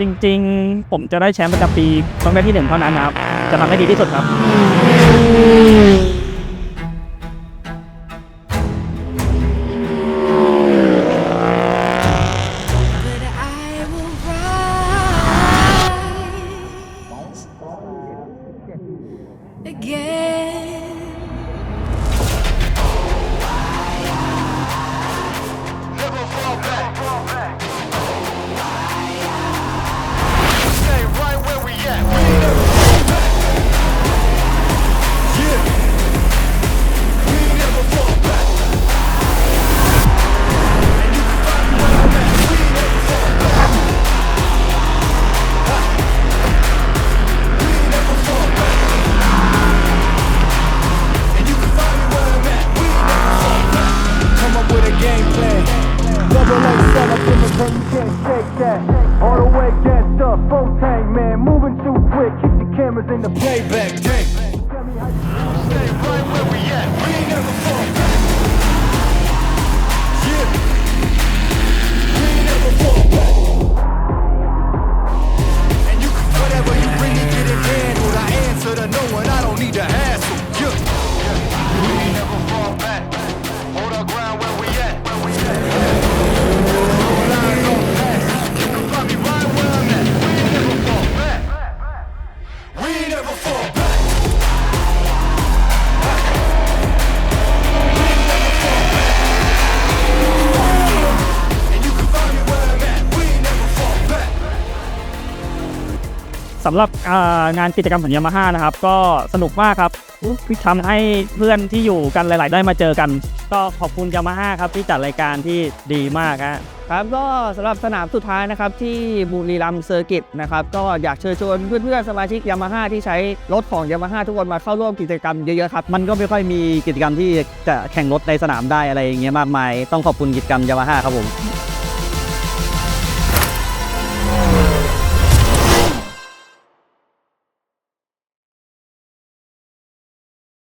จริง ๆ ผมจะได้แชมป์ประจำปีต้องได้ที่หนึ่งเท่านั้นครับ จะทำให้ดีที่สุดครับ shake that. All the way gassed up, full tank, man. Moving too quick, keep the cameras in the playback. สำหรับงานกิจกรรมของยามาฮ่านะครับ ก็สนุกมากครับทำให้เพื่อนที่อยู่กันหลาย ๆ ได้มาเจอกัน ก็ขอบคุณยามาฮ่าครับที่จัดรายการที่ดีมากฮะครับก็สำหรับสนามสุดท้ายนะครับที่บุรีรัมย์เซอร์กิตนะครับก็อยากเชิญชวนเพื่อน ๆ สมาชิกยามาฮ่าที่ใช้รถของยามาฮ่าทุกคนมาเข้าร่วมกิจกรรมเยอะ ๆ ครับ มันก็ไม่ค่อยมีกิจกรรมที่จะแข่งรถในสนามได้อะไรอย่างเงี้ยมากมาย ต้องขอบคุณกิจกรรมยามาฮ่าครับผม